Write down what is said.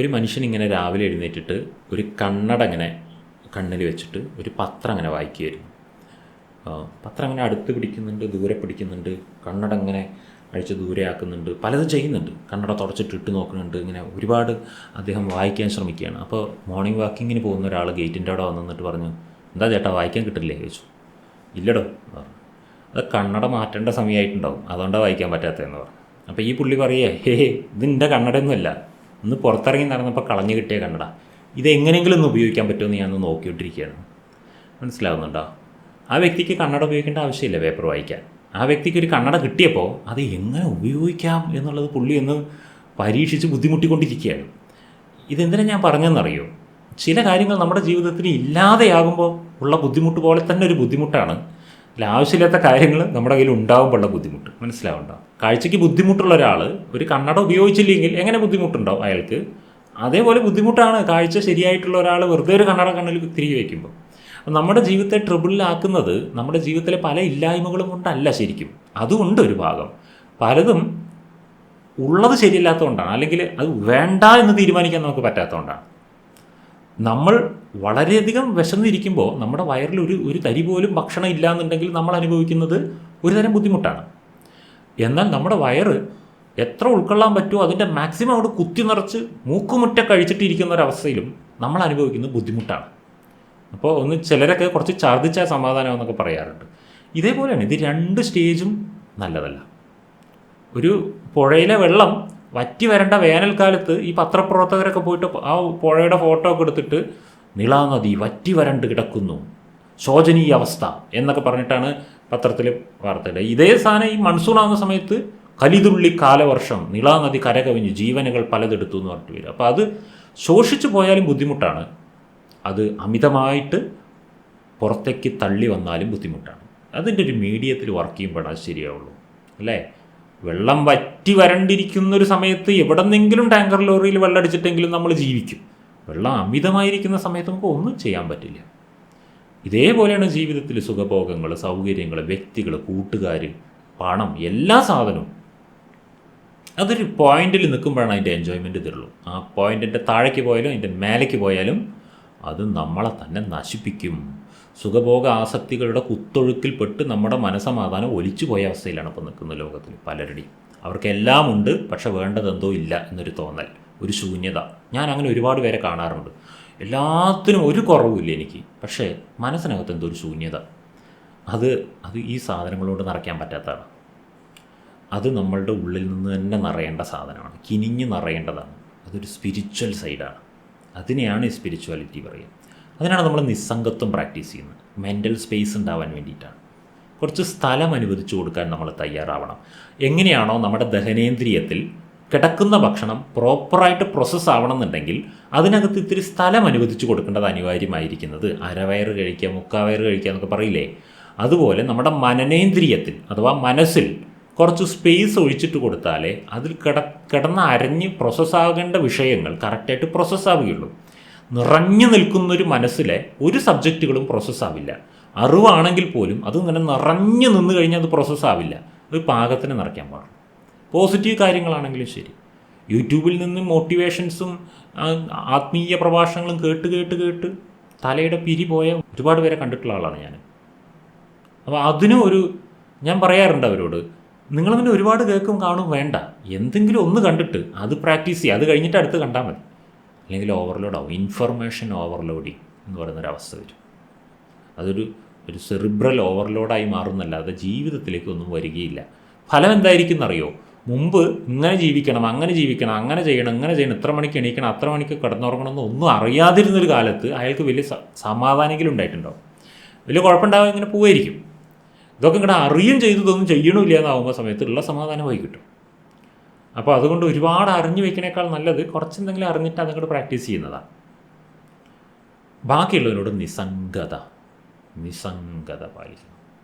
ഒരു മനുഷ്യൻ ഇങ്ങനെ രാവിലെ എഴുന്നേറ്റിട്ട് ഒരു കണ്ണട ഇങ്ങനെ കണ്ണിൽ വെച്ചിട്ട് ഒരു പത്രം അങ്ങനെ വായിക്കുകയായിരുന്നു. പത്രം അങ്ങനെ അടുത്ത് പിടിക്കുന്നുണ്ട് ദൂരെ പിടിക്കുന്നുണ്ട് കണ്ണട ഇങ്ങനെ അഴിച്ച് ദൂരെ ആക്കുന്നുണ്ട് പലതും ചെയ്യുന്നുണ്ട്. കണ്ണട തുടച്ചിട്ട് ഇട്ട് നോക്കുന്നുണ്ട് ഇങ്ങനെ ഒരുപാട് അദ്ദേഹം വായിക്കാൻ ശ്രമിക്കുകയാണ്. അപ്പോൾ മോർണിംഗ് വാക്കിങ്ങിന് പോകുന്ന ഒരാൾ ഗേറ്റിന്റെ അവിടെ വന്നിട്ട് പറഞ്ഞു എന്താ ചേട്ടാ വായിക്കാൻ കിട്ടില്ലേ? ചോദിച്ചു. ഇല്ലടോ. അത് കണ്ണട മാറ്റേണ്ട സമയമായിട്ടുണ്ടാവും അതുകൊണ്ടാണ് വായിക്കാൻ പറ്റാത്തതെന്ന് പറഞ്ഞു. അപ്പോൾ ഈ പുള്ളി പറയേ ഹേ ഇതിന്റെ കണ്ണടയൊന്നുമല്ല. ഇന്ന് പുറത്തിറങ്ങി നടന്നപ്പോൾ കളഞ്ഞു കിട്ടിയ കണ്ടടാ ഇത് എങ്ങനെയെങ്കിലും ഒന്ന് ഉപയോഗിക്കാൻ പറ്റുമെന്ന് ഞാനൊന്ന് നോക്കിയിട്ടിരിക്കുകയാണ് മനസ്സിലാവുന്നുണ്ടോ? ആ വ്യക്തിക്ക് കണ്ണട ഉപയോഗിക്കേണ്ട ആവശ്യമില്ല പേപ്പർ വായിക്കാൻ. ആ വ്യക്തിക്ക് ഒരു കണ്ണട കിട്ടിയപ്പോൾ അത് എങ്ങനെ ഉപയോഗിക്കാം എന്നുള്ളത് പുള്ളി ഒന്ന് പരീക്ഷിച്ച് ബുദ്ധിമുട്ടിക്കൊണ്ടിരിക്കുകയാണ്. ഇതെന്തിനാ ഞാൻ പറഞ്ഞെന്നറിയോ ചില കാര്യങ്ങൾ നമ്മുടെ ജീവിതത്തിന് ഇല്ലാതെയാകുമ്പോൾ ഉള്ള ബുദ്ധിമുട്ട് പോലെ തന്നെ ഒരു ബുദ്ധിമുട്ടാണ് അല്ല ആവശ്യമില്ലാത്ത കാര്യങ്ങൾ നമ്മുടെ കയ്യിൽ ഉണ്ടാകുമ്പോഴുള്ള ബുദ്ധിമുട്ട്. മനസ്സിലാവുണ്ടാവും കാഴ്ചയ്ക്ക് ബുദ്ധിമുട്ടുള്ള ഒരാൾ ഒരു കണ്ണട ഉപയോഗിച്ചില്ലെങ്കിൽ എങ്ങനെ ബുദ്ധിമുട്ടുണ്ടാവും അയാൾക്ക്? അതേപോലെ ബുദ്ധിമുട്ടാണ് കാഴ്ച ശരിയായിട്ടുള്ള ഒരാൾ വെറുതെ ഒരു കണ്ണട കണ്ണിൽ തിരികെ വയ്ക്കുമ്പോൾ നമ്മുടെ ജീവിതത്തെ ട്രിബിളിലാക്കുന്നത് നമ്മുടെ ജീവിതത്തിലെ പല ഇല്ലായ്മകളും കൊണ്ടല്ല ശരിക്കും. അതുകൊണ്ട് ഒരു ഭാഗം. പലതും ഉള്ളത് ശരിയല്ലാത്തതുകൊണ്ടാണ്. അല്ലെങ്കിൽ അത് വേണ്ട എന്ന് തീരുമാനിക്കാൻ നമുക്ക് പറ്റാത്തതുകൊണ്ടാണ്. നമ്മൾ വളരെയധികം വിശന്നിരിക്കുമ്പോൾ നമ്മുടെ വയറിൽ ഒരു ഒരു തരി പോലും ഭക്ഷണം ഇല്ല എന്നുണ്ടെങ്കിൽ നമ്മൾ അനുഭവിക്കുന്നത് ഒരുതരം ബുദ്ധിമുട്ടാണ്. എന്നാൽ നമ്മുടെ വയറ് എത്ര ഉൾക്കൊള്ളാൻ പറ്റുമോ അതിന്റെ മാക്സിമം അവിടെ കുത്തി നിറച്ച് മൂക്കുമുറ്റ കഴിച്ചിട്ടിരിക്കുന്ന ഒരവസ്ഥയിലും നമ്മൾ അനുഭവിക്കുന്നത് ബുദ്ധിമുട്ടാണ്. അപ്പോൾ ഒന്ന് ചിലരൊക്കെ കുറച്ച് ഛർദ്ദിച്ചാൽ സമാധാനം എന്നൊക്കെ പറയാറുണ്ട്. ഇതേപോലെയാണ് ഇത് രണ്ട് സ്റ്റേജും നല്ലതല്ല. ഒരു പുഴയിലെ വെള്ളം വറ്റി വരേണ്ട വേനൽക്കാലത്ത് ഈ പത്രപ്രവർത്തകരൊക്കെ പോയിട്ട് ആ പുഴയുടെ ഫോട്ടോ ഒക്കെ എടുത്തിട്ട് നിളാനദി വറ്റി വരണ്ട് കിടക്കുന്നു. ശോചനീയ അവസ്ഥ. എന്നൊക്കെ പറഞ്ഞിട്ടാണ് പത്രത്തിൽ വാർത്തയുടെ ഇതേ സാധനം ഈ മൺസൂൺ ആകുന്ന സമയത്ത് കലിതുള്ളി കാലവർഷം നിളാനദി കരകവിഞ്ഞ് ജീവനുകൾ പലതെടുത്തു എന്ന് പറഞ്ഞിട്ട് വരും. അപ്പോൾ അത് ശോഷിച്ചു പോയാലും ബുദ്ധിമുട്ടാണ്. അത് അമിതമായിട്ട് പുറത്തേക്ക് തള്ളി വന്നാലും ബുദ്ധിമുട്ടാണ്. അതിന്റെ ഒരു മീഡിയത്തിൽ വർക്ക് ചെയ്യുമ്പോഴാണ് ശരിയാവുള്ളൂ. അല്ലേ? വെള്ളം വറ്റി വരണ്ടിരിക്കുന്ന ഒരു സമയത്ത് എവിടെന്നെങ്കിലും ടാങ്കർ ലോറിയിൽ വെള്ളം അടിച്ചിട്ടെങ്കിലും നമ്മൾ ജീവിക്കും. വെള്ളം അമിതമായിരിക്കുന്ന സമയത്ത് നമുക്ക് ഒന്നും ചെയ്യാൻ പറ്റില്ല. ഇതേപോലെയാണ് ജീവിതത്തിൽ സുഖഭോഗങ്ങൾ സൗകര്യങ്ങൾ വ്യക്തികൾ കൂട്ടുകാർ പണം എല്ലാ സാധനവും. അതൊരു പോയിന്റിൽ നിൽക്കുമ്പോഴാണ് അതിന്റെ എൻജോയ്മെന്റ് തരുള്ളൂ. ആ പോയിന്റിന്റെ താഴേക്ക് പോയാലും അതിന്റെ മേലേക്ക് പോയാലും അത് നമ്മളെ തന്നെ നശിപ്പിക്കും. സുഖഭോഗ ആസക്തികളുടെ കുത്തൊഴുക്കിൽപ്പെട്ട് നമ്മുടെ മനസമാധാനം ഒലിച്ചു പോയ അവസ്ഥയിലാണ് ഇപ്പോൾ നിൽക്കുന്ന ലോകത്തിൽ പലരുടെയും. അവർക്കെല്ലാം ഉണ്ട് പക്ഷെ വേണ്ടതെന്തോ ഇല്ല എന്നൊരു തോന്നൽ ഒരു ശൂന്യത. ഞാൻ അങ്ങനെ ഒരുപാട് പേരെ കാണാറുണ്ട്. എല്ലാത്തിനും ഒരു കുറവുമില്ല എനിക്ക് പക്ഷേ മനസ്സിനകത്ത് എന്തോ ഒരു ശൂന്യത. അത് അത് ഈ സാധനങ്ങളോട് നിറയ്ക്കാൻ പറ്റാത്തതാണ്. അത് നമ്മളുടെ ഉള്ളിൽ നിന്ന് തന്നെ നിറയേണ്ട സാധനമാണ് കിനിഞ്ഞ് നിറയേണ്ടതാണ്. അതൊരു സ്പിരിച്വൽ സൈഡാണ് അതിനെയാണ് സ്പിരിച്വാലിറ്റി പറയുക. അതിനാണ് നമ്മൾ നിസ്സംഗത്വം പ്രാക്ടീസ് ചെയ്യുന്നത്. മെന്റൽ സ്പേസ് ഉണ്ടാവാൻ വേണ്ടിയിട്ടാണ്. കുറച്ച് സ്ഥലം അനുവദിച്ചു കൊടുക്കാൻ നമ്മൾ തയ്യാറാവണം. എങ്ങനെയാണോ നമ്മുടെ ദഹനേന്ദ്രിയത്തിൽ കിടക്കുന്ന ഭക്ഷണം പ്രോപ്പറായിട്ട് പ്രോസസ്സ് ആവണമെന്നുണ്ടെങ്കിൽ അതിനകത്ത് ഇത്തിരി സ്ഥലം അനുവദിച്ചു കൊടുക്കേണ്ടത് അനിവാര്യമായിരിക്കുന്നത്. അരവയറ് കഴിക്കുക മുക്കാവയറ് കഴിക്കുക എന്നൊക്കെ പറയില്ലേ? അതുപോലെ നമ്മുടെ മനനേന്ദ്രിയത്തിൽ അഥവാ മനസ്സിൽ കുറച്ച് സ്പേസ് ഒഴിച്ചിട്ട് കൊടുത്താലേ അതിൽ കിട കിടന്ന് അരഞ്ഞ് പ്രോസസ്സാകേണ്ട വിഷയങ്ങൾ കറക്റ്റായിട്ട് പ്രോസസ്സാവുകയുള്ളൂ നിറഞ്ഞു നിൽക്കുന്നൊരു മനസ്സിലെ ഒരു സബ്ജക്റ്റുകളും പ്രോസസ്സാവില്ല അറിവാണെങ്കിൽ പോലും അത് ഇങ്ങനെ നിറഞ്ഞു നിന്ന് കഴിഞ്ഞാൽ അത് പ്രോസസ്സാവില്ല ഒരു പാകത്തിന് നിറയ്ക്കാൻ പാടും പോസിറ്റീവ് കാര്യങ്ങളാണെങ്കിലും ശരി. യൂട്യൂബിൽ നിന്ന് മോട്ടിവേഷൻസും ആത്മീയ പ്രഭാഷണങ്ങളും കേട്ട് കേട്ട് കേട്ട് തലയുടെ പിരി പോയ ഒരുപാട് പേരെ കണ്ടിട്ടുള്ള ആളാണ് ഞാൻ. അപ്പോൾ അതിനും ഒരു ഞാൻ പറയാറുണ്ട് അവരോട് നിങ്ങളങ്ങനെ ഒരുപാട് കേൾക്കും കാണും വേണ്ട. എന്തെങ്കിലും ഒന്ന് കണ്ടിട്ട് അത് പ്രാക്ടീസ് ചെയ്യുക അത് കഴിഞ്ഞിട്ട് അടുത്ത് കണ്ടാൽ മതി. അല്ലെങ്കിൽ ഓവർലോഡ് ആവും. ഇൻഫർമേഷൻ ഓവർലോഡിങ് എന്ന് പറയുന്നൊരവസ്ഥ വരും. അതൊരു ഒരു സെറിബ്രൽ ഓവർലോഡായി മാറുന്നല്ലാതെ ജീവിതത്തിലേക്ക് ഒന്നും വരികയില്ല. ഫലം എന്തായിരിക്കും എന്നറിയോ? മുമ്പ് ഇങ്ങനെ ജീവിക്കണം അങ്ങനെ ജീവിക്കണം അങ്ങനെ ചെയ്യണം ഇങ്ങനെ ചെയ്യണം ഇത്ര മണിക്ക് എണീക്കണം അത്ര മണിക്ക് കിടന്നുറങ്ങണം എന്ന് ഒന്നും അറിയാതിരുന്നൊരു കാലത്ത് അയാൾക്ക് വലിയ സ- സമാധാനെങ്കിലും ഉണ്ടായിട്ടുണ്ടാവും. വലിയ കുഴപ്പമുണ്ടാകും ഇങ്ങനെ പോവായിരിക്കും. ഇതൊക്കെ ഇങ്ങനെ അറിയും ചെയ്തതൊന്നും ചെയ്യണമില്ല എന്നാവുമ്പോൾ സമയത്തുള്ള സമാധാനമായി കിട്ടും അപ്പോൾ അതുകൊണ്ട് ഒരുപാട് അറിഞ്ഞു വെക്കണേക്കാൾ നല്ലത് കുറച്ചെന്തെങ്കിലും അറിഞ്ഞിട്ട് അതങ്ങോട്ട് പ്രാക്ടീസ് ചെയ്യുന്നതാണ് ബാക്കിയുള്ളവരോട് നിസ്സംഗത നിസ്സംഗത പാലിക്കണം.